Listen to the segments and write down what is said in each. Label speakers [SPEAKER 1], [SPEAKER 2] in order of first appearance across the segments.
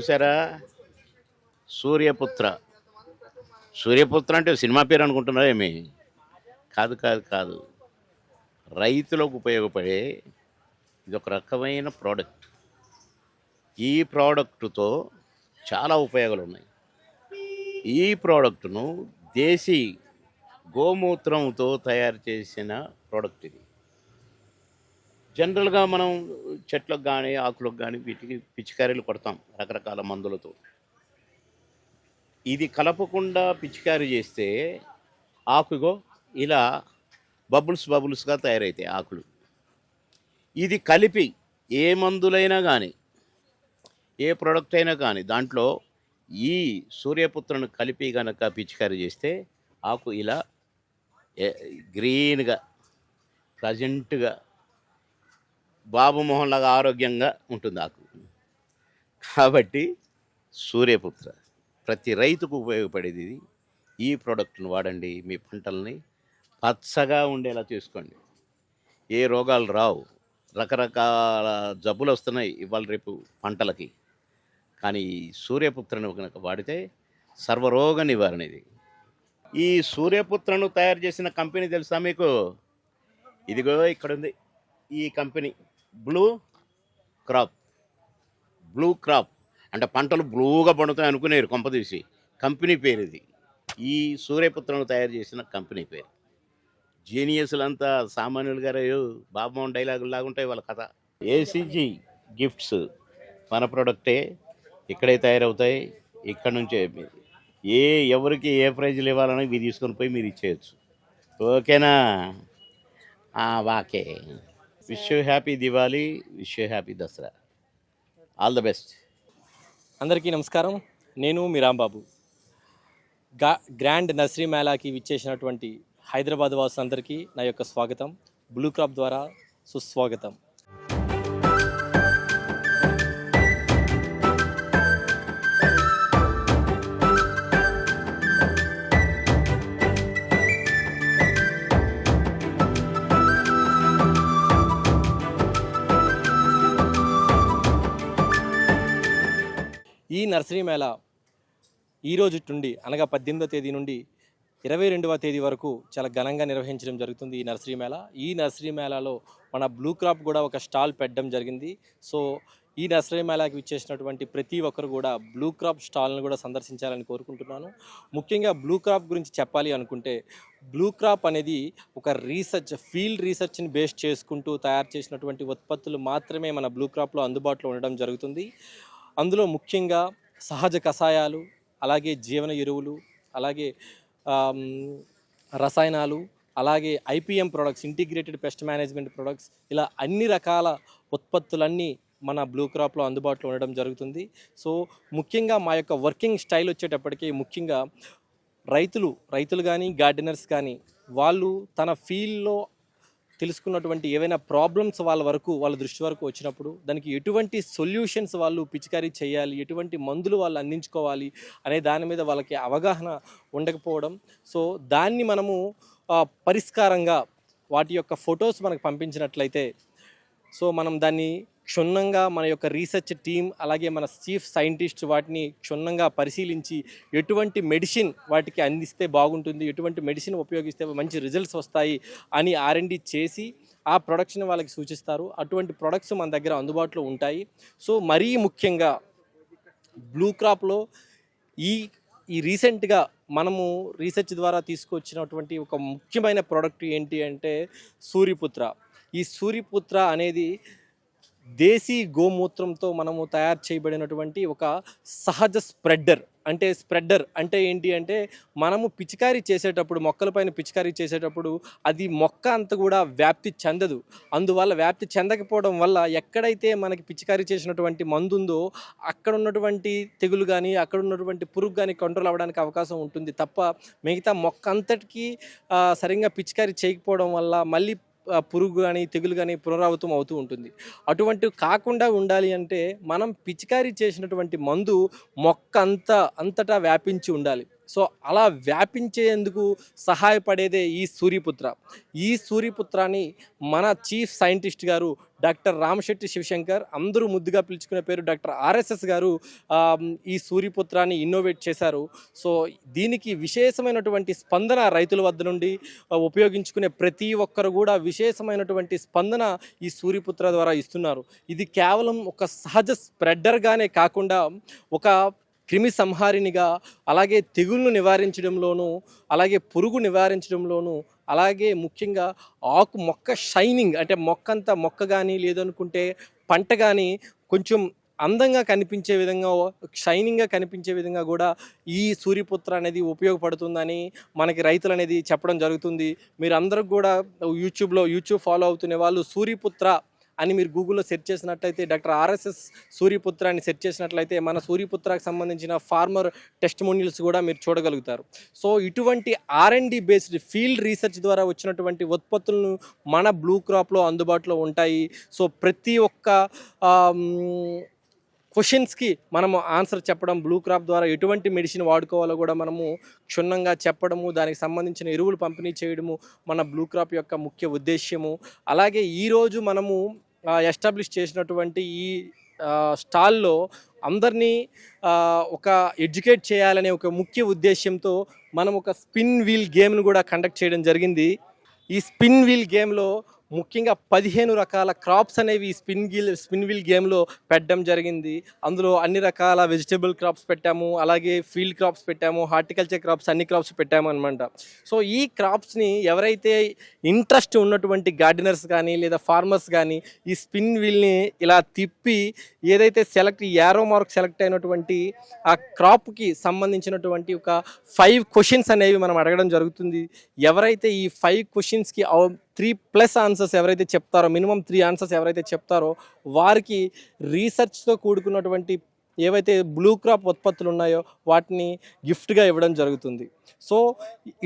[SPEAKER 1] చూసారా? సూర్యపుత్ర. సూర్యపుత్ర అంటే సినిమా పేరు అనుకుంటున్నారా ఏమి? కాదు కాదు కాదు. రైతులకు ఉపయోగపడే ఇది ఒక రకమైన ప్రోడక్ట్ ఈ ప్రోడక్టుతో చాలా ఉపయోగాలు ఉన్నాయి ఈ ప్రోడక్ట్ను దేశీ గోమూత్రంతో తయారు చేసిన ప్రోడక్ట్ ఇది. జనరల్గా మనం చెట్లకు కానీ ఆకులకు కానీ వీటికి పిచికారీలు కొడతాం రకరకాల మందులతో. ఇది కలపకుండా పిచికారీ చేస్తే ఆకుగో ఇలా బబుల్స్ బబుల్స్గా తయారవుతాయి ఆకులు. ఇది కలిపి ఏ మందులైనా కానీ ఏ ప్రోడక్ట్ అయినా కానీ దాంట్లో ఈ సూర్యపుత్రను కలిపి గనక పిచికారీ చేస్తే ఆకు ఇలా గ్రీన్గా ప్రజెంట్గా బాబు మోహన్ లాగా ఆరోగ్యంగా ఉంటుంది ఆకు. కాబట్టి సూర్యపుత్ర ప్రతి రైతుకు ఉపయోగపడేది ఇది. ఈ ప్రోడక్ట్ను వాడండి మీ పంటల్ని పచ్చగా ఉండేలా చేసుకోండి. ఏ రోగాలు రావు. రకరకాల జబ్బులు వస్తున్నాయి ఇవాళ రేపు పంటలకి. కానీ సూర్యపుత్రను కనుక వాడితే సర్వరోగ నివారణ ఇది. ఈ సూర్యపుత్రను తయారు చేసిన కంపెనీ తెలుసా మీకు? ఇదిగో ఇక్కడ ఉంది ఈ company blue crop blue crop అంటే పంటలు బ్లూగా పండుతాయి అనుకునేరు కొంపదీసి కంపెనీ పేరు ఇది. ఈ సూర్యపుత్రను తయారు చేసిన కంపెనీ పేరు. జీనియస్లంతా సామాన్యులు గారు బాబమోహన్ డైలాగులు లాగుంటాయి వాళ్ళ కథ. ఏసీజీ గిఫ్ట్స్ మన ప్రొడక్టే ఇక్కడే తయారవుతాయి. ఇక్కడ నుంచే ఏ ఎవరికి ఏ ప్రైజ్లు ఇవ్వాలని ఇవి తీసుకొని పోయి మీరు ఇచ్చేయచ్చు. ఓకేనా? Okay. Wish happy Diwali wish happy Dasara all the best
[SPEAKER 2] అందరికీ నమస్కారం. నేను మీ రాంబాబు గా గ్రాండ్ నర్సరీ మేళాకి విచ్చేసినటువంటి హైదరాబాద్ వాసులందరికీ నా యొక్క స్వాగతం. బ్లూ క్రాప్ ద్వారా సుస్వాగతం. నర్సరీ మేళా ఈ రోజు నుండి అనగా పద్దెనిమిదో తేదీ నుండి ఇరవై రెండవ తేదీ వరకు చాలా ఘనంగా నిర్వహించడం జరుగుతుంది ఈ నర్సరీ మేళా. ఈ నర్సరీ మేళాలో మన బ్లూ క్రాప్ కూడా ఒక స్టాల్ పెట్టడం జరిగింది. సో ఈ నర్సరీ మేళాకి విచ్చేసినటువంటి ప్రతి ఒక్కరు కూడా బ్లూ క్రాప్ స్టాల్ను కూడా సందర్శించాలని కోరుకుంటున్నాను. ముఖ్యంగా బ్లూ క్రాప్ గురించి చెప్పాలి అనుకుంటే బ్లూ క్రాప్ అనేది ఒక రీసెర్చ్ ఫీల్డ్ రీసెర్చ్ని బేస్ చేసుకుంటూ తయారు చేసినటువంటి ఉత్పత్తులు మాత్రమే మన బ్లూ క్రాప్లో అందుబాటులో ఉండడం జరుగుతుంది. అందులో ముఖ్యంగా సహజ కషాయాలు అలాగే జీవన ఎరువులు అలాగే రసాయనాలు అలాగే IPM products integrated pest management products ఇలా అన్ని రకాల ఉత్పత్తులన్నీ మన బ్లూ క్రాప్లో అందుబాటులో ఉండడం జరుగుతుంది. సో ముఖ్యంగా మా యొక్క వర్కింగ్ స్టైల్ వచ్చేటప్పటికి ముఖ్యంగా రైతులు రైతులు కానీ గార్డెనర్స్ కానీ వాళ్ళు తన ఫీల్డ్లో తెలుసుకున్నటువంటి ఏవైనా ప్రాబ్లమ్స్ వాళ్ళ వరకు వాళ్ళ దృష్టి వరకు వచ్చినప్పుడు దానికి ఎటువంటి సొల్యూషన్స్ వాళ్ళు పిచికారీ చేయాలి ఎటువంటి మందులు వాళ్ళు అందించుకోవాలి అనే దాని మీద వాళ్ళకి అవగాహన ఉండకపోవడం. సో దాన్ని మనము పరిష్కారంగా వాటి యొక్క ఫొటోస్ మనకు పంపించినట్లయితే సో మనం దాన్ని క్షుణ్ణంగా మన యొక్క రీసెర్చ్ టీం అలాగే మన చీఫ్ సైంటిస్ట్ వాటిని క్షుణ్ణంగా పరిశీలించి ఎటువంటి మెడిసిన్ వాటికి అందిస్తే బాగుంటుంది ఎటువంటి మెడిసిన్ ఉపయోగిస్తే మంచి రిజల్ట్స్ వస్తాయి అని ఆర్ఎండి చేసి ఆ ప్రొడక్షన్ వాళ్ళకి సూచిస్తారు. అటువంటి ప్రొడక్ట్స్ మన దగ్గర అందుబాటులో ఉంటాయి. సో మరీ ముఖ్యంగా బ్లూ క్రాప్లో ఈ ఈ రీసెంట్గా మనము రీసెర్చ్ ద్వారా తీసుకొచ్చినటువంటి ఒక ముఖ్యమైన ప్రోడక్ట్ ఏంటి అంటే సూర్యపుత్ర. ఈ సూర్యపుత్ర అనేది దేశీ గోమూత్రంతో మనము తయారు చేయబడినటువంటి ఒక సహజ స్ప్రెడ్డర్. అంటే స్ప్రెడ్డర్ అంటే ఏంటి అంటే మనము పిచికారీ చేసేటప్పుడు మొక్కలపైన పిచికారీ చేసేటప్పుడు అది మొక్క అంత కూడా వ్యాప్తి చెందదు. అందువల్ల వ్యాప్తి చెందకపోవడం వల్ల ఎక్కడైతే మనకి పిచికారీ చేసినటువంటి మందు ఉందో అక్కడ ఉన్నటువంటి తెగులు కానీ అక్కడ ఉన్నటువంటి పురుగు కానీ కంట్రోల్ అవ్వడానికి అవకాశం ఉంటుంది తప్ప మిగతా మొక్క అంతటికీ సరిగ్గా పిచికారీ చేయకపోవడం వల్ల మళ్ళీ పురుగు కానీ తెగులు కానీ పునరావృతం అవుతూ ఉంటుంది. అటువంటి కాకుండా ఉండాలి అంటే మనం పిచికారీ చేసినటువంటి మందు మొక్క అంతా అంతటా వ్యాపించి ఉండాలి. సో అలా వ్యాపించేందుకు సహాయపడేదే ఈ సూర్యపుత్ర. ఈ సూర్యపుత్రాన్ని మన చీఫ్ సైంటిస్ట్ గారు డాక్టర్ రామశెట్టి శివశంకర్ అందరూ ముద్దుగా పిలుచుకునే పేరు డాక్టర్ ఆర్ఎస్ఎస్ గారు ఈ సూర్యపుత్రాన్ని ఇన్నోవేట్ చేశారు. సో దీనికి విశేషమైనటువంటి స్పందన రైతుల వద్ద నుండి ఉపయోగించుకునే ప్రతి ఒక్కరు కూడా విశేషమైనటువంటి స్పందన ఈ సూర్యపుత్ర ద్వారా ఇస్తున్నారు. ఇది కేవలం ఒక సహజ స్ప్రెడ్డర్గానే కాకుండా ఒక క్రిమి సంహారినిగా అలాగే తెగుళ్ళు నివారించడంలోనూ అలాగే పురుగు నివారించడంలోనూ అలాగే ముఖ్యంగా ఆకు మొక్క షైనింగ్ అంటే మొక్క అంతా మొక్క కానీ లేదనుకుంటే పంట కానీ కొంచెం అందంగా కనిపించే విధంగా షైనింగ్గా కనిపించే విధంగా కూడా ఈ సూర్యపుత్ర అనేది ఉపయోగపడుతుందని మనకి రైతులు అనేది చెప్పడం జరుగుతుంది. మీరు అందరూ కూడా యూట్యూబ్లో యూట్యూబ్ ఫాలో అవుతున్న వాళ్ళు సూర్యపుత్ర అని మీరు గూగుల్లో సెర్చ్ చేసినట్లయితే డాక్టర్ ఆర్ఎస్ఎస్ సూర్యపుత్ర అని సెర్చ్ చేసినట్లయితే మన సూర్యపుత్రకు సంబంధించిన ఫార్మర్ టెస్టిమోనియల్స్ కూడా మీరు చూడగలుగుతారు. సో ఇటువంటి R and D based field research ద్వారా వచ్చినటువంటి ఉత్పత్తులను మన బ్లూ క్రాప్లో అందుబాటులో ఉంటాయి. సో ప్రతి ఒక్క క్వశ్చన్స్కి మనము ఆన్సర్ చెప్పడం బ్లూ క్రాప్ ద్వారా ఎటువంటి మెడిసిన్ వాడుకోవాలో కూడా మనము క్షుణ్ణంగా చెప్పడము దానికి సంబంధించిన ఎరువులు పంపిణీ చేయడము మన బ్లూ క్రాప్ యొక్క ముఖ్య ఉద్దేశ్యము. అలాగే ఈరోజు మనము ఎస్టాబ్లిష్ చేసినటువంటి ఈ స్టాల్లో అందరినీ ఒక ఎడ్యుకేట్ చేయాలనే ఒక ముఖ్య ఉద్దేశ్యంతో మనం ఒక స్పిన్ వీల్ గేమ్ను కూడా కండక్ట్ చేయడం జరిగింది. ఈ స్పిన్ వీల్ గేమ్లో ముఖ్యంగా పదిహేను రకాల క్రాప్స్ అనేవి స్పిన్ గిల్ స్పిన్ వీల్ గేమ్లో పెట్టడం జరిగింది. అందులో అన్ని రకాల వెజిటబుల్ క్రాప్స్ పెట్టాము అలాగే ఫీల్డ్ క్రాప్స్ పెట్టాము హార్టికల్చర్ క్రాప్స్ అన్ని క్రాప్స్ పెట్టాము అనమాట సో ఈ క్రాప్స్ని ఎవరైతే ఇంట్రెస్ట్ ఉన్నటువంటి గార్డెనర్స్ కానీ లేదా ఫార్మర్స్ కానీ ఈ స్పిన్ వీల్ని ఇలా తిప్పి ఏదైతే సెలెక్ట్ యారో మార్క్ సెలెక్ట్ అయినటువంటి ఆ క్రాప్కి సంబంధించినటువంటి ఒక ఫైవ్ క్వశ్చన్స్ అనేవి మనం అడగడం జరుగుతుంది. ఎవరైతే ఈ ఫైవ్ క్వశ్చన్స్కి త్రీ ప్లస్ ఆన్సర్స్ ఎవరైతే చెప్తారో మినిమం త్రీ ఆన్సర్స్ ఎవరైతే చెప్తారో వారికి రీసెర్చ్తో కూడుకున్నటువంటి ఏవైతే బ్లూ క్రాప్ ఉత్పత్తులు ఉన్నాయో వాటిని గిఫ్ట్గా ఇవ్వడం జరుగుతుంది. సో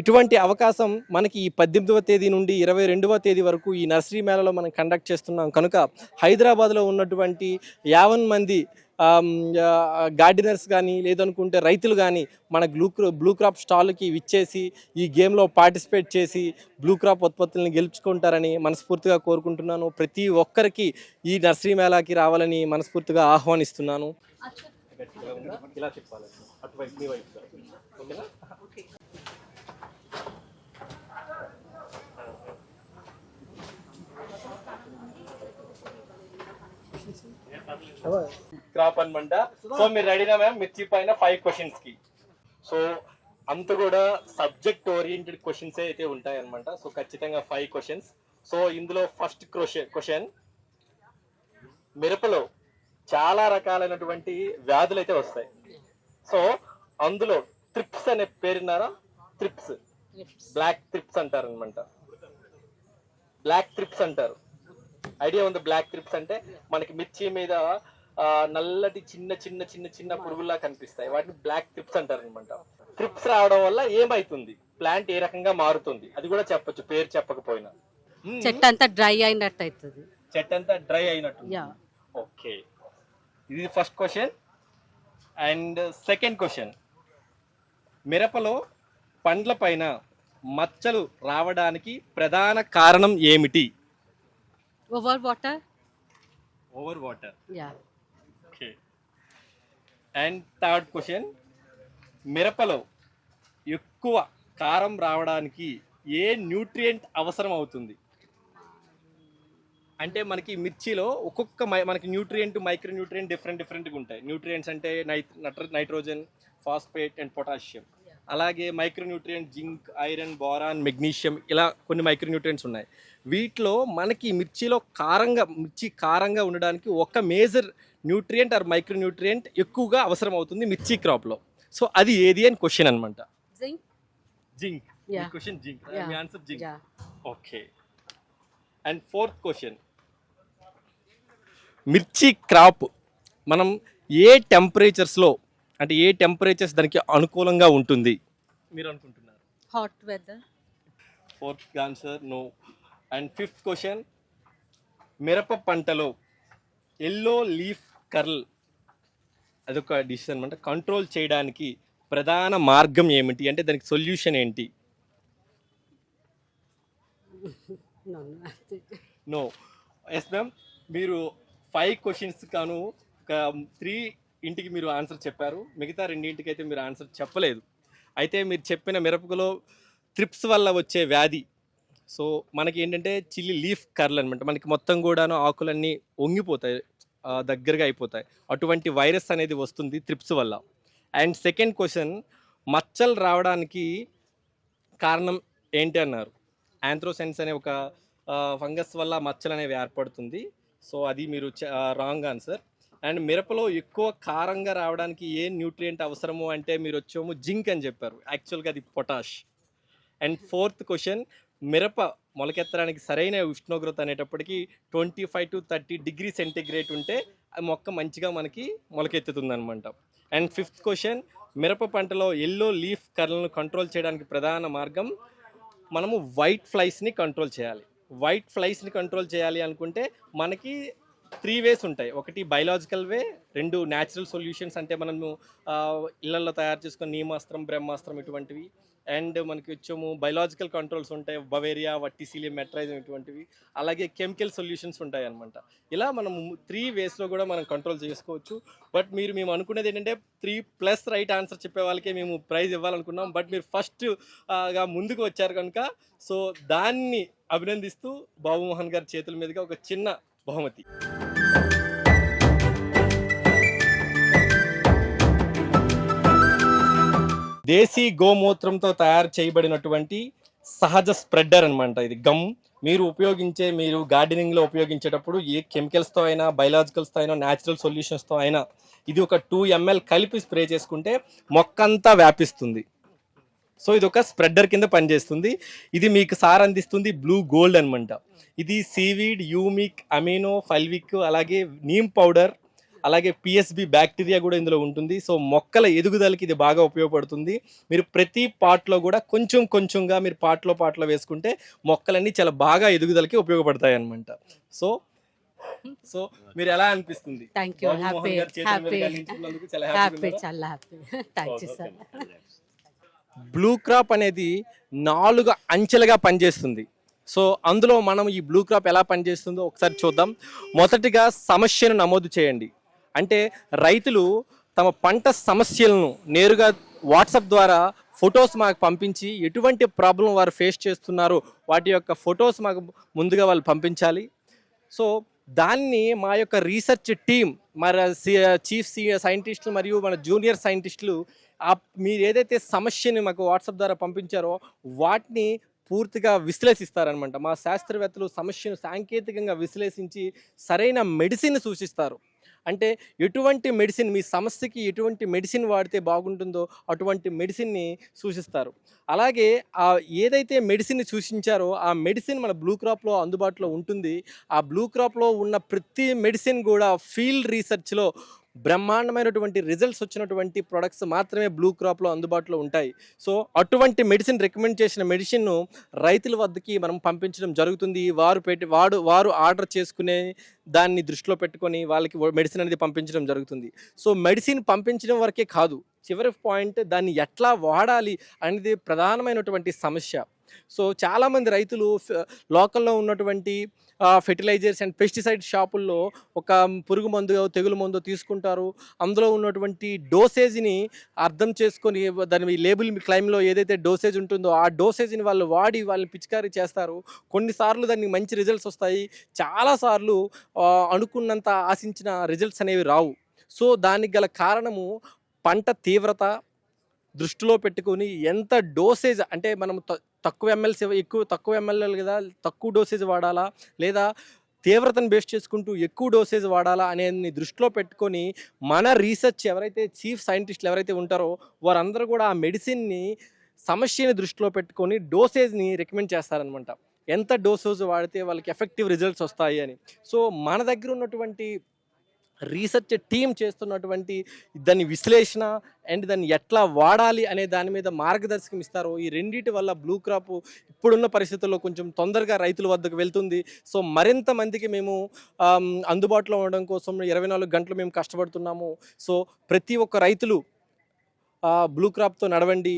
[SPEAKER 2] ఇటువంటి అవకాశం మనకి ఈ పద్దెనిమిదవ తేదీ నుండి ఇరవై రెండవ తేదీ వరకు ఈ నర్సరీ మేళలో మనం కండక్ట్ చేస్తున్నాం. కనుక హైదరాబాద్లో ఉన్నటువంటి యావన్ మంది గార్డెనర్స్ కానీ లేదనుకుంటే రైతులు కానీ మన బ్లూ బ్లూ క్రాప్ స్టాల్కి విచ్చేసి ఈ గేమ్లో పార్టిసిపేట్ చేసి బ్లూ క్రాప్ ఉత్పత్తులను గెలుచుకుంటారని మనస్ఫూర్తిగా కోరుకుంటున్నాను. ప్రతి ఒక్కరికి ఈ నర్సరీ మేళాకి రావాలని మనస్ఫూర్తిగా ఆహ్వానిస్తున్నాను. ఇలా చెప్పాలి అటువైపు మీ వైపు క్రాప్ అనమాట సో మీరు రెడీనా మ్యామ్ మిర్చి పైన ఫైవ్ క్వశ్చన్స్కి. సో అంత కూడా సబ్జెక్ట్ ఓరియంటెడ్ క్వశ్చన్స్ అయితే ఉంటాయి అనమాట సో ఖచ్చితంగా ఫైవ్ క్వశ్చన్స్ సో ఇందులో ఫస్ట్ క్వశ్చన్ క్వశ్చన్ మిరపలో చాలా రకాలైనటువంటి వ్యాధులు అయితే వస్తాయి. సో అందులో ట్రిప్స్ అనే పేరున్నారా ట్రిప్స్ బ్లాక్ ట్రిప్స్ అంటారు అనమాట బ్లాక్ ట్రిప్స్ అంటారు. ఐడియా ఉంది బ్లాక్ ట్రిప్స్ అంటే మనకి మిర్చి మీద నల్లటి చిన్న చిన్న చిన్న చిన్న పురుగుల్లా కనిపిస్తాయి. వాటిని బ్లాక్ ట్రిప్స్ అంటారు అనమాట ట్రిప్స్ రావడం వల్ల ఏమైతుంది? ప్లాంట్ ఏ రకంగా మారుతుంది? అది కూడా చెప్పొచ్చు పేరు చెప్పకపోయినా.
[SPEAKER 3] చెట్టు అంతా డ్రై అయినట్టు అవుతుంది
[SPEAKER 2] చెట్టు అంతా డ్రై అయినట్టు ఓకే. ఇది first question. And second question. మిరపలో పండ్ల పైన మచ్చలు రావడానికి ప్రధాన కారణం ఏమిటి?
[SPEAKER 3] Over water
[SPEAKER 2] over water
[SPEAKER 3] yeah.
[SPEAKER 2] And third question మిరపలో ఎక్కువ కారం రావడానికి ఏ న్యూట్రియంట్ అవసరం అవుతుంది? అంటే మనకి మిర్చిలో ఒక్కొక్క మై మనకి న్యూట్రియంట్ మైక్రో న్యూట్రియంట్ డిఫరెంట్ డిఫరెంట్గా ఉంటాయి. న్యూట్రియంట్స్ అంటే నైట్ నట్ర నైట్రోజన్ ఫాస్ఫేట్ అండ్ పొటాషియం అలాగే micronutrient zinc iron boron magnesium ఇలా కొన్ని మైక్రో న్యూట్రియంట్స్ ఉన్నాయి. వీటిలో మనకి మిర్చిలో కారంగా మిర్చి కారంగా ఉండడానికి ఒక major nutrient or micro nutrient ఎక్కువగా అవసరం అవుతుంది మిర్చి క్రాప్లో సో అది ఏది అని క్వశ్చన్ అనమాట
[SPEAKER 3] zinc
[SPEAKER 2] zinc. Question zinc
[SPEAKER 3] Yeah.
[SPEAKER 2] Me answer zinc
[SPEAKER 3] yeah
[SPEAKER 2] okay and fourth question మిర్చి క్రాప్ మనం ఏ టెంపరేచర్స్లో అంటే ఏ టెంపరేచర్స్ దానికి అనుకూలంగా ఉంటుంది? మీరు అనుకుంటున్నారు.
[SPEAKER 3] Hot weather
[SPEAKER 2] fourth answer no and fifth question మిరప పంటలో ఎల్లో లీఫ్ కర్ల్ అదొక డిష్ అనమాట కంట్రోల్ చేయడానికి ప్రధాన మార్గం ఏమిటి? అంటే దానికి సొల్యూషన్ ఏంటి? నో ఎస్ మ్యామ్ మీరు ఫైవ్ క్వశ్చన్స్ కాను ఒక త్రీ ఇంటికి మీరు ఆన్సర్ చెప్పారు. మిగతా రెండింటికి అయితే మీరు ఆన్సర్ చెప్పలేదు. అయితే మీరు చెప్పిన మిరపకులో త్రిప్స్ వల్ల వచ్చే వ్యాధి. సో మనకి ఏంటంటే చిల్లి లీఫ్ కర్ల్ అనమాట మనకి మొత్తం కూడాను ఆకులన్నీ వంగిపోతాయి. దగ్గరగా అయిపోతాయి. అటువంటి వైరస్ అనేది వస్తుంది త్రిప్స్ వల్ల. అండ్ సెకండ్ క్వశ్చన్ మచ్చలు రావడానికి కారణం ఏంటి అన్నారు. యాంథ్రోసెన్స్ అనే ఒక ఫంగస్ వల్ల మచ్చలు అనేవి ఏర్పడుతుంది. సో అది మీరు రాంగ్ ఆన్సర్. అండ్ మిరపలో ఎక్కువ కారంగా రావడానికి ఏ న్యూట్రియంట్ అవసరము అంటే మీరు వచ్చేమో జింక్ అని చెప్పారు. యాక్చువల్గా అది పొటాష్. అండ్ ఫోర్త్ క్వశ్చన్ మిరప మొలకెత్తడానికి సరైన ఉష్ణోగ్రత అనేటప్పటికి twenty five to thirty degree centigrade ఉంటే మొక్క మంచిగా మనకి మొలకెత్తుతుంది అనమాట అండ్ ఫిఫ్త్ క్వశ్చన్ మిరప పంటలో ఎల్లో లీఫ్ కర్లను కంట్రోల్ చేయడానికి ప్రధాన మార్గం మనము వైట్ ఫ్లైస్ని కంట్రోల్ చేయాలి. వైట్ ఫ్లైస్ని కంట్రోల్ చేయాలి అనుకుంటే మనకి త్రీ వేస్ ఉంటాయి. ఒకటి బయలాజికల్ వే రెండు న్యాచురల్ సొల్యూషన్స్ అంటే మనము ఇళ్ళలో తయారు చేసుకున్న నీమాస్త్రం బ్రహ్మాస్త్రం ఇటువంటివి. అండ్ మనకి వచ్చాము బయలాజికల్ కంట్రోల్స్ ఉంటాయి. బవేరియా వట్టిసీలియం మెట్రైజం ఇటువంటివి. అలాగే కెమికల్ సొల్యూషన్స్ ఉంటాయి అనమాట ఇలా మనం త్రీ వేస్లో కూడా మనం కంట్రోల్ చేసుకోవచ్చు. బట్ మీరు మేము అనుకునేది ఏంటంటే త్రీ ప్లస్ రైట్ ఆన్సర్ చెప్పే వాళ్ళకే మేము ప్రైజ్ ఇవ్వాలనుకున్నాం. బట్ మీరు ఫస్ట్గా ముందుకు వచ్చారు కనుక సో దాన్ని అభినందిస్తూ బాబు మోహన్ గారి చేతుల మీదుగా ఒక చిన్న బహుమతి. దేశీ గోమూత్రంతో తయారు చేయబడినటువంటి సహజ స్ప్రెడ్డర్ అనమాట ఇది. గమ్ మీరు ఉపయోగించే మీరు గార్డెనింగ్లో ఉపయోగించేటప్పుడు ఏ కెమికల్స్తో అయినా బయలాజికల్స్తో అయినా న్యాచురల్ సొల్యూషన్స్తో అయినా ఇది ఒక టూ ఎంఎల్ కలిపి స్ప్రే చేసుకుంటే మొక్కంతా వ్యాపిస్తుంది. సో ఇది ఒక స్ప్రెడ్డర్ కింద పనిచేస్తుంది. ఇది మీకు సార్ అందిస్తుంది బ్లూ గోల్డ్ అనమాట ఇది సీవీడ్ యూమిక్ అమినో ఫల్విక్ అలాగే నీమ్ పౌడర్ అలాగే పిఎస్బి బ్యాక్టీరియా కూడా ఇందులో ఉంటుంది. సో మొక్కల ఎదుగుదలకి ఇది బాగా ఉపయోగపడుతుంది. మీరు ప్రతి పాట్లో కూడా కొంచెం కొంచెంగా మీరు పాట్లో పాట్లో వేసుకుంటే మొక్కలన్నీ చాలా బాగా ఎదుగుదలకి ఉపయోగపడతాయి అనమాట సో సో మీరు ఎలా అనిపిస్తుంది?
[SPEAKER 3] హ్యాపీ
[SPEAKER 2] హ్యాపీ
[SPEAKER 3] చాలా happy thank you sir
[SPEAKER 2] blue crop అనేది నాలుగు అంచెలుగా పనిచేస్తుంది. సో అందులో మనం ఈ బ్లూ క్రాప్ ఎలా పనిచేస్తుందో ఒకసారి చూద్దాం. మొదటిగా సమస్యను నమోదు చేయండి. అంటే రైతులు తమ పంట సమస్యలను నేరుగా వాట్సాప్ ద్వారా ఫొటోస్ మాకు పంపించి ఎటువంటి ప్రాబ్లం వారు ఫేస్ చేస్తున్నారో వాటి యొక్క ఫొటోస్ మాకు ముందుగా వాళ్ళు పంపించాలి. సో దాన్ని మా యొక్క రీసెర్చ్ టీం మన చీఫ్ సైంటిస్టులు మరియు మన జూనియర్ సైంటిస్టులు ఆ మీరు ఏదైతే సమస్యని మాకు వాట్సాప్ ద్వారా పంపించారో వాటిని పూర్తిగా విశ్లేషిస్తారనమాట మా శాస్త్రవేత్తలు సమస్యను సాంకేతికంగా విశ్లేషించి సరైన మెడిసిన్ సూచిస్తారు. అంటే ఎటువంటి మెడిసిన్ మీ సమస్యకి ఎటువంటి మెడిసిన్ వాడితే బాగుంటుందో అటువంటి మెడిసిన్ని సూచిస్తారు. అలాగే ఆ ఏదైతే మెడిసిన్ సూచించారో ఆ మెడిసిన్ మన బ్లూ క్రాప్లో అందుబాటులో ఉంటుంది. ఆ బ్లూ క్రాప్లో ఉన్న ప్రతి మెడిసిన్ కూడా ఫీల్డ్ రీసెర్చ్లో బ్రహ్మాండమైనటువంటి రిజల్ట్స్ వచ్చినటువంటి ప్రొడక్ట్స్ మాత్రమే బ్లూ క్రాప్లో అందుబాటులో ఉంటాయి. సో అటువంటి మెడిసిన్ రికమెండ్ చేసిన మెడిసిన్ను రైతుల వద్దకి మనం పంపించడం జరుగుతుంది. వారు పెట్టి వాడు వారు ఆర్డర్ చేసుకునే దాన్ని దృష్టిలో పెట్టుకొని వాళ్ళకి మెడిసిన్ అనేది పంపించడం జరుగుతుంది. సో మెడిసిన్ పంపించడం వరకే కాదు. చివరి పాయింట్ దాన్ని ఎట్లా వాడాలి అనేది ప్రధానమైనటువంటి సమస్య. సో చాలామంది రైతులు లోకల్లో ఉన్నటువంటి ఫెర్టిలైజర్స్ అండ్ పెస్టిసైడ్ షాపుల్లో ఒక పురుగు మందు తెగులు మందు తీసుకుంటారు. అందులో ఉన్నటువంటి డోసేజ్ని అర్థం చేసుకొని దాని లేబుల్ క్లైమ్లో ఏదైతే డోసేజ్ ఉంటుందో ఆ డోసేజ్ని వాళ్ళు వాడి వాళ్ళని పిచికారీ చేస్తారు. కొన్నిసార్లు దానికి మంచి రిజల్ట్స్ వస్తాయి. చాలాసార్లు అనుకున్నంత ఆశించిన రిజల్ట్స్ అనేవి రావు. సో దానికి గల కారణము పంట తీవ్రత దృష్టిలో పెట్టుకొని ఎంత డోసేజ్ అంటే మనం త- తక్కువ ఎంఎల్స్ ఎక్కువ తక్కువ ఎమ్మెల్యేలు కదా తక్కువ డోసేజ్ వాడాలా? లేదా తీవ్రతను బేస్ చేసుకుంటూ ఎక్కువ డోసేజ్ వాడాలా అనేది దృష్టిలో పెట్టుకొని మన రీసెర్చ్ ఎవరైతే చీఫ్ సైంటిస్టులు ఎవరైతే ఉంటారో వారందరూ కూడా ఆ మెడిసిన్ని సమస్యని దృష్టిలో పెట్టుకొని డోసేజ్ని రికమెండ్ చేస్తారనమాట ఎంత డోసేజ్ వాడితే వాళ్ళకి ఎఫెక్టివ్ రిజల్ట్స్ వస్తాయి అని. సో మన దగ్గర ఉన్నటువంటి రీసెర్చ్ టీం చేస్తున్నటువంటి దాని విశ్లేషణ అండ్ దాన్ని ఎట్లా వాడాలి అనే దాని మీద మార్గదర్శకం ఇస్తారు ఈ రెండింటి వల్ల బ్లూ క్రాప్ ఇప్పుడున్న పరిస్థితుల్లో కొంచెం తొందరగా రైతుల వద్దకు వెళ్తుంది. సో మరింత మందికి మేము అందుబాటులో ఉండడం కోసం ఇరవై నాలుగు గంటలు మేము కష్టపడుతున్నాము. సో ప్రతి ఒక్క రైతులు బ్లూ క్రాప్తో నడవండి.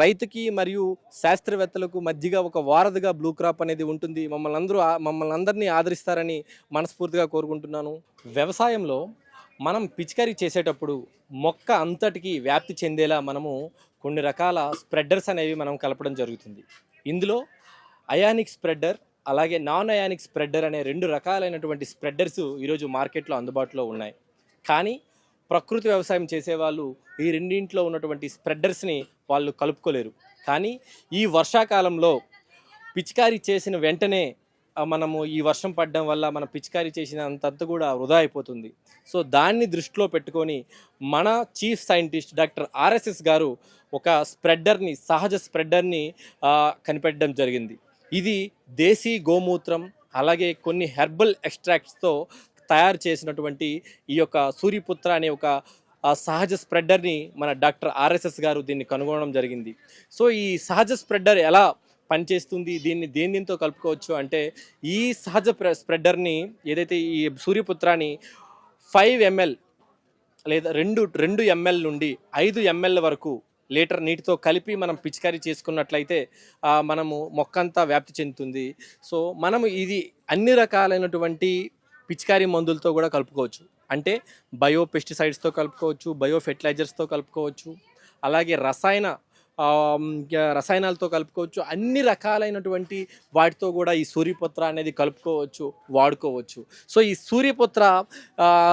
[SPEAKER 2] రైతుకి మరియు శాస్త్రవేత్తలకు మధ్యగా ఒక వారధిగా బ్లూ క్రాప్ అనేది ఉంటుంది. మమ్మల్ని అందరూ మమ్మల్ని అందరినీ ఆదరిస్తారని మనస్ఫూర్తిగా కోరుకుంటున్నాను. వ్యవసాయంలో మనం పిచికారీ చేసేటప్పుడు మొక్క అంతటికి వ్యాప్తి చెందేలా మనము కొన్ని రకాల స్ప్రెడ్డర్స్ అనేవి మనం కలపడం జరుగుతుంది. ఇందులో అయానిక్ స్ప్రెడ్డర్ అలాగే నాన్ అయానిక్ స్ప్రెడ్డర్ అనే రెండు రకాలైనటువంటి స్ప్రెడ్డర్స్ ఈరోజు మార్కెట్లో అందుబాటులో ఉన్నాయి. కానీ ప్రకృతి వ్యవసాయం చేసేవాళ్ళు ఈ రెండింట్లో ఉన్నటువంటి స్ప్రెడ్డర్స్ని వాళ్ళు కలుపుకోలేరు. కానీ ఈ వర్షాకాలంలో పిచికారీ చేసిన వెంటనే మనము ఈ వర్షం పడడం వల్ల మన పిచికారీ అంతంత కూడా వృధా అయిపోతుంది. సో దాన్ని దృష్టిలో పెట్టుకొని మన చీఫ్ సైంటిస్ట్ డాక్టర్ ఆర్ఎస్ఎస్ గారు ఒక స్ప్రెడ్డర్ని సహజ స్ప్రెడ్డర్ని కనిపెట్టడం జరిగింది. ఇది దేశీ గోమూత్రం అలాగే కొన్ని హెర్బల్ ఎక్స్ట్రాక్ట్స్తో తయారు చేసినటువంటి ఈ యొక్క సూర్యపుత్ర అనే ఒక సహజ స్ప్రెడ్డర్ని మన డాక్టర్ ఆర్ఎస్ఎస్ గారు దీన్ని కనుగొనడం జరిగింది. సో ఈ సహజ స్ప్రెడ్డర్ ఎలా పనిచేస్తుంది? దీన్ని దేని దీంతో కలుపుకోవచ్చు అంటే ఈ సహజ స్ప్రెడ్డర్ని ఏదైతే ఈ సూర్యపుత్రాన్ని ఫైవ్ ఎంఎల్ లేదా రెండు రెండు ఎంఎల్ నుండి ఐదు ఎంఎల్ వరకు లీటర్ నీటితో కలిపి మనం పిచికారీ చేసుకున్నట్లయితే మనము మొక్కంతా వ్యాప్తి చెందుతుంది. సో మనము ఇది అన్ని రకాలైనటువంటి పిచికారీ మందులతో కూడా కలుపుకోవచ్చు. అంటే బయో పెస్టిసైడ్స్తో కలుపుకోవచ్చు బయో ఫెర్టిలైజర్స్తో కలుపుకోవచ్చు అలాగే రసాయన రసాయనాలతో కలుపుకోవచ్చు అన్ని రకాలైనటువంటి వాటితో కూడా ఈ సూర్యపుత్ర అనేది కలుపుకోవచ్చు వాడుకోవచ్చు. సో ఈ సూర్యపుత్ర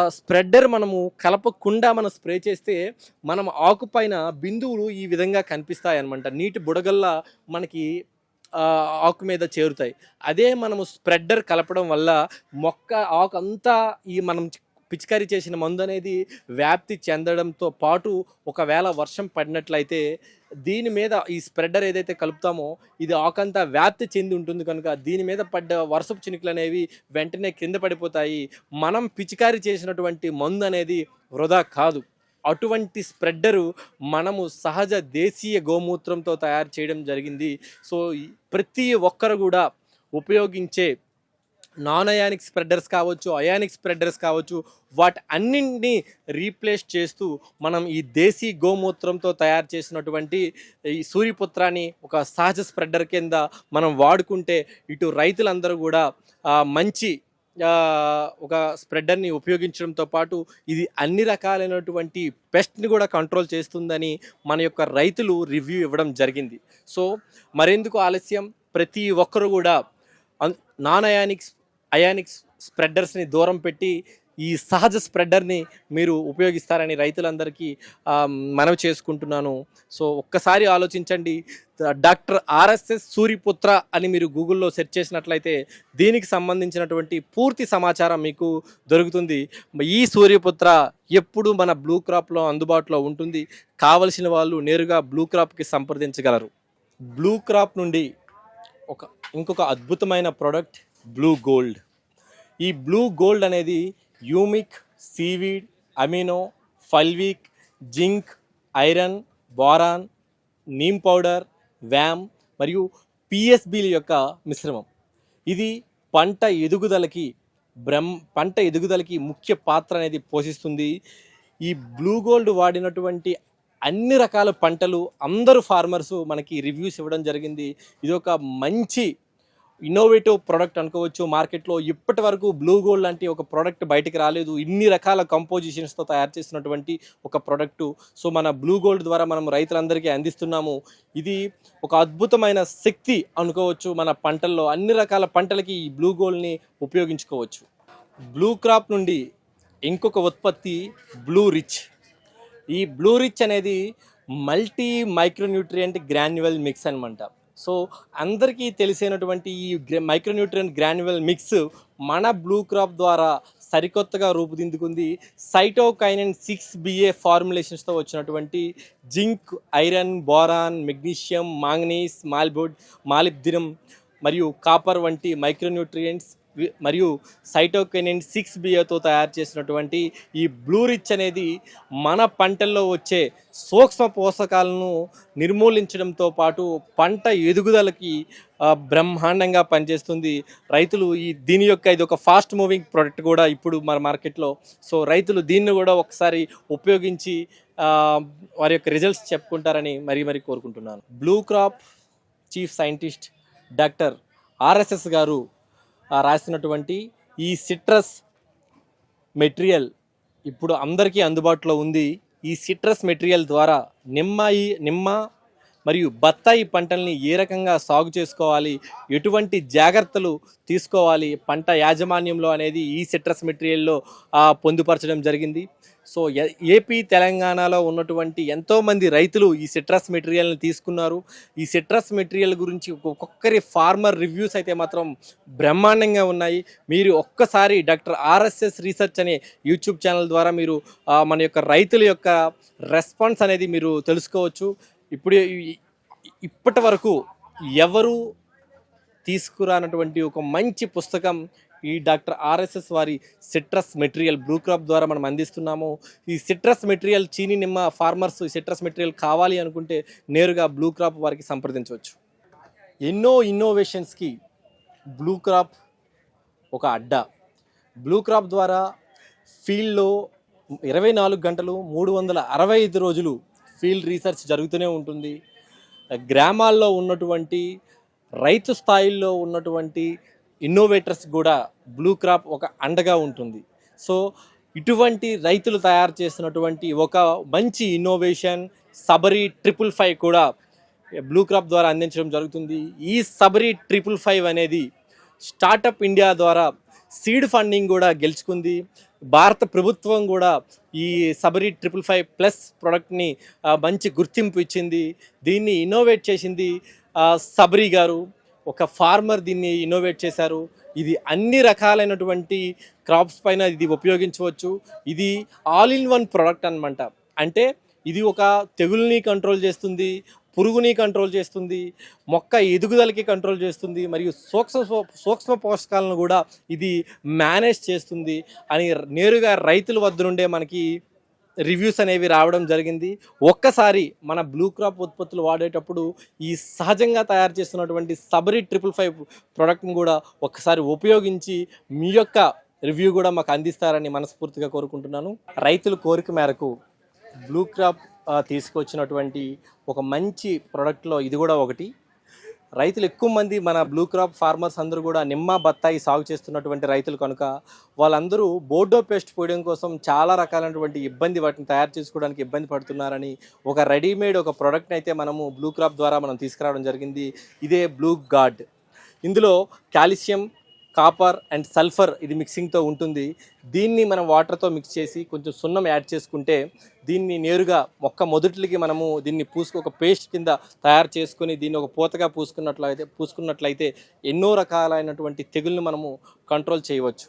[SPEAKER 2] స్ప్రెడ్డర్ మనము కలపకుండా మనం స్ప్రే చేస్తే మనం ఆకుపైన బిందువులు ఈ విధంగా కనిపిస్తాయి అనమాట నీటి బుడగల్లా మనకి ఆకు మీద చేరుతాయి. అదే మనము స్ప్రెడ్డర్ కలపడం వల్ల మొక్క ఆకు అంతా ఈ మనం పిచికారీ చేసిన మందు అనేది వ్యాప్తి చెందడంతో పాటు ఒకవేళ వర్షం పడినట్లయితే దీని మీద ఈ స్ప్రెడ్డర్ ఏదైతే కలుపుతామో ఇది ఆకంతా వ్యాప్తి చెంది ఉంటుంది కనుక దీని మీద పడ్డ వర్షపు చినుకులు అనేవి వెంటనే కింద పడిపోతాయి. మనం పిచికారీ చేసినటువంటి మందు అనేది వృధా కాదు. అటువంటి స్ప్రెడ్డరు మనము సహజ దేశీయ గోమూత్రంతో తయారు చేయడం జరిగింది. సో ప్రతి ఒక్కరు కూడా ఉపయోగించే నాన్ అయానిక్ స్ప్రెడర్స్ కావచ్చు అయానిక్ స్ప్రెడర్స్ కావచ్చు వాటి అన్నింటినీ రీప్లేస్ చేస్తూ మనం ఈ దేశీ గోమూత్రంతో తయారు చేసినటువంటి ఈ సూర్యపుత్రాన్ని ఒక సహజ స్ప్రెడర్ కింద మనం వాడుకుంటే ఇటు రైతులందరూ కూడా మంచి ఒక స్ప్రెడర్ని ఉపయోగించడంతో పాటు ఇది అన్ని రకాలైనటువంటి పెస్ట్ని కూడా కంట్రోల్ చేస్తుందని మన యొక్క రైతులు రివ్యూ ఇవ్వడం జరిగింది. సో మరెందుకు ఆలస్యం? ప్రతి ఒక్కరు కూడా నాన్ అయానిక్స్ అయానిక్స్ స్ప్రెడ్డర్స్ని దూరం పెట్టి ఈ సహజ స్ప్రెడ్డర్ని మీరు ఉపయోగిస్తారని రైతులందరికీ మనవి చేసుకుంటున్నాను. సో ఒక్కసారి ఆలోచించండి. డాక్టర్ ఆర్ఎస్ఎస్ సూరిపుత్ర అని మీరు గూగుల్లో సెర్చ్ చేసినట్లయితే దీనికి సంబంధించినటువంటి పూర్తి సమాచారం మీకు దొరుకుతుంది. ఈ సూర్యపుత్ర ఎప్పుడు మన బ్లూ క్రాప్లో అందుబాటులో ఉంటుంది. కావలసిన వాళ్ళు నేరుగా బ్లూ క్రాప్కి సంప్రదించగలరు. బ్లూ క్రాప్ నుండి ఒక ఇంకొక అద్భుతమైన ప్రోడక్ట్ బ్లూ గోల్డ్. ఈ బ్లూ గోల్డ్ అనేది humic seaweed amino fulvic zinc iron boron neem powder VAM మరియు పిఎస్బిల యొక్క మిశ్రమం. ఇది పంట ఎదుగుదలకి బ్రహ్మ పంట ఎదుగుదలకి ముఖ్య పాత్ర అనేది పోషిస్తుంది. ఈ బ్లూ గోల్డ్ వాడినటువంటి అన్ని రకాల పంటలు అందరూ ఫార్మర్స్ మనకి రివ్యూస్ ఇవ్వడం జరిగింది. ఇది ఒక మంచి ఇన్నోవేటివ్ ప్రోడక్ట్ అనుకోవచ్చు మార్కెట్లో ఇప్పటి వరకు బ్లూ గోల్డ్ లాంటి ఒక ప్రోడక్ట్ బయటకు రాలేదు. ఇన్ని రకాల కంపోజిషన్స్తో తయారు చేసినటువంటి ఒక ప్రోడక్ట్ సో మన బ్లూ గోల్డ్ ద్వారా మనం రైతులందరికీ అందిస్తున్నాము. ఇది ఒక అద్భుతమైన శక్తి అనుకోవచ్చు మన పంటల్లో. అన్ని రకాల పంటలకి ఈ బ్లూ గోల్డ్ని ఉపయోగించుకోవచ్చు. బ్లూ క్రాప్ నుండి ఇంకొక ఉత్పత్తి బ్లూ రిచ్ ఈ బ్లూ రిచ్ అనేది మల్టీ మైక్రోన్యూట్రియంట్ గ్రాన్యువల్ మిక్స్ అనమాట సో అందరికీ తెలిసినటువంటి ఈ మైక్రోన్యూట్రియన్ గ్రాన్యువల్ మిక్స్ మన బ్లూ క్రాప్ ద్వారా సరికొత్తగా రూపుదిద్దుకుంది. సైటోకైనన్ సిక్స్ బిఏ ఫార్ములేషన్స్తో వచ్చినటువంటి zinc iron boron magnesium manganese మాల్బోడ్ molybdenum మరియు కాపర్ వంటి మైక్రోన్యూట్రియంట్స్ మరియు సైటోకెనిన్ సిక్స్ బిఏతో తయారు చేసినటువంటి ఈ బ్లూ రిచ్ అనేది మన పంటల్లో వచ్చే సూక్ష్మ పోషకాలను నిర్మూలించడంతో పాటు పంట ఎదుగుదలకి బ్రహ్మాండంగా పనిచేస్తుంది. రైతులు ఈ దీని యొక్క ఇది ఒక ఫాస్ట్ మూవింగ్ ప్రోడక్ట్ కూడా ఇప్పుడు మన మార్కెట్లో. సో రైతులు దీన్ని కూడా ఒకసారి ఉపయోగించి వారి యొక్క రిజల్ట్స్ చెప్పుకుంటారని మరీ మరీ కోరుకుంటున్నాను. Blue crop chief scientist doctor RSS గారు రాసినటువంటి ఈ సిట్రస్ మెటీరియల్ ఇప్పుడు అందరికీ అందుబాటులో ఉంది. ఈ సిట్రస్ మెటీరియల్ ద్వారా నిమ్మ ఈ నిమ్మ మరియు బత్తాయి పంటల్ని ఏ రకంగా సాగు చేసుకోవాలి? ఎటువంటి జాగ్రత్తలు తీసుకోవాలి? పంట యాజమాన్యంలో అనేది ఈ సిట్రస్ మెటీరియల్లో పొందుపరచడం జరిగింది. సో ఏపీ తెలంగాణలో ఉన్నటువంటి ఎంతోమంది రైతులు ఈ సిట్రస్ మెటీరియల్ని తీసుకున్నారు. ఈ సిట్రస్ మెటీరియల్ గురించి ఒక్కొక్కరి ఫార్మర్ రివ్యూస్ అయితే మాత్రం బ్రహ్మాండంగా ఉన్నాయి. మీరు ఒక్కసారి డాక్టర్ ఆర్ఎస్ఎస్ రీసెర్చ్ అనే యూట్యూబ్ ఛానల్ ద్వారా మీరు మన యొక్క రైతుల యొక్క రెస్పాన్స్ అనేది మీరు తెలుసుకోవచ్చు. ఇప్పుడు ఇప్పటి వరకు ఎవరు తీసుకురానటువంటి ఒక మంచి పుస్తకం ఈ డాక్టర్ ఆర్ఎస్ఎస్ వారి సిట్రస్ మెటీరియల్ బ్లూ క్రాప్ ద్వారా మనం అందిస్తున్నాము. ఈ సిట్రస్ మెటీరియల్ చీని నిమ్మ ఫార్మర్స్ ఈ సిట్రస్ మెటీరియల్ కావాలి అనుకుంటే నేరుగా బ్లూ క్రాప్ వారికి సంప్రదించవచ్చు. ఎన్నో ఇన్నోవేషన్స్కి బ్లూ క్రాప్ ఒక అడ్డా. బ్లూ క్రాప్ ద్వారా ఫీల్డ్లో ఇరవై నాలుగు గంటలు మూడు వందల అరవై ఐదు రోజులు ఫీల్డ్ రీసెర్చ్ జరుగుతూనే ఉంటుంది. గ్రామాల్లో ఉన్నటువంటి రైతు స్థాయిల్లో ఉన్నటువంటి ఇన్నోవేటర్స్ కూడా బ్లూ క్రాప్ ఒక అండగా ఉంటుంది. సో ఇటువంటి రైతులు తయారు చేసినటువంటి ఒక మంచి ఇన్నోవేషన్ సబరి ట్రిపుల్ ఫైవ్ కూడా బ్లూ క్రాప్ ద్వారా అందించడం జరుగుతుంది. ఈ సబరి ట్రిపుల్ ఫైవ్ అనేది స్టార్టప్ ఇండియా ద్వారా సీడ్ ఫండింగ్ కూడా గెలుచుకుంది. భారత ప్రభుత్వం కూడా ఈ సబరి ట్రిపుల్ ఫైవ్ ప్లస్ ప్రోడక్ట్ని మంచి గుర్తింపు ఇచ్చింది. దీన్ని ఇన్నోవేట్ చేసింది సబరి గారు. ఒక ఫార్మర్ దీన్ని ఇన్నోవేట్ చేశారు. ఇది అన్ని రకాలైనటువంటి క్రాప్స్ పైన ఇది ఉపయోగించవచ్చు. ఇది ఆల్ ఇన్ వన్ ప్రోడక్ట్ అన్నమాట. అంటే ఇది ఒక తెగుల్ని కంట్రోల్ చేస్తుంది పురుగుని కంట్రోల్ చేస్తుంది మొక్క ఎదుగుదలకి కంట్రోల్ చేస్తుంది మరియు సూక్ష్మ సూక్ష్మ పోషకాలను కూడా ఇది మేనేజ్ చేస్తుంది అని నేరుగా రైతుల వద్ద నుండే మనకి రివ్యూస్ అనేవి రావడం జరిగింది. ఒక్కసారి మన బ్లూ క్రాప్ ఉత్పత్తులు వాడేటప్పుడు ఈ సహజంగా తయారు చేస్తున్నటువంటి సబరి ట్రిపుల్ ఫైవ్ ప్రోడక్ట్ని కూడా ఒక్కసారి ఉపయోగించి మీ యొక్క రివ్యూ కూడా మాకు అందిస్తారని మనస్ఫూర్తిగా కోరుకుంటున్నాను. రైతుల కోరిక మేరకు బ్లూ క్రాప్ తీసుకొచ్చినటువంటి ఒక మంచి ప్రోడక్ట్లో ఇది కూడా ఒకటి. రైతులు ఎక్కువ మంది మన బ్లూ క్రాప్ ఫార్మర్స్ అందరూ కూడా నిమ్మ బత్తాయి సాగు చేస్తున్నటువంటి రైతులు కనుక వాళ్ళందరూ బోర్డో పేస్ట్ పోయడం కోసం చాలా రకాలైనటువంటి ఇబ్బంది వాటిని తయారు చేసుకోవడానికి ఇబ్బంది పడుతున్నారని ఒక రెడీమేడ్ ఒక ప్రోడక్ట్ని అయితే మనము బ్లూ క్రాప్ ద్వారా మనం తీసుకురావడం జరిగింది. ఇదే బ్లూ గార్డ్ ఇందులో కాల్షియం కాపర్ అండ్ సల్ఫర్ ఇది మిక్సింగ్తో ఉంటుంది. దీన్ని మనం వాటర్తో మిక్స్ చేసి కొంచెం సున్నం యాడ్ చేసుకుంటే దీన్ని నేరుగా మొక్క మొదటికి మనము దీన్ని పూసుకు ఒక పేస్ట్ కింద తయారు చేసుకొని దీన్ని ఒక పూతగా పూసుకున్నట్లయితే పూసుకున్నట్లయితే ఎన్నో రకాలైనటువంటి తెగుల్ని మనము కంట్రోల్ చేయవచ్చు.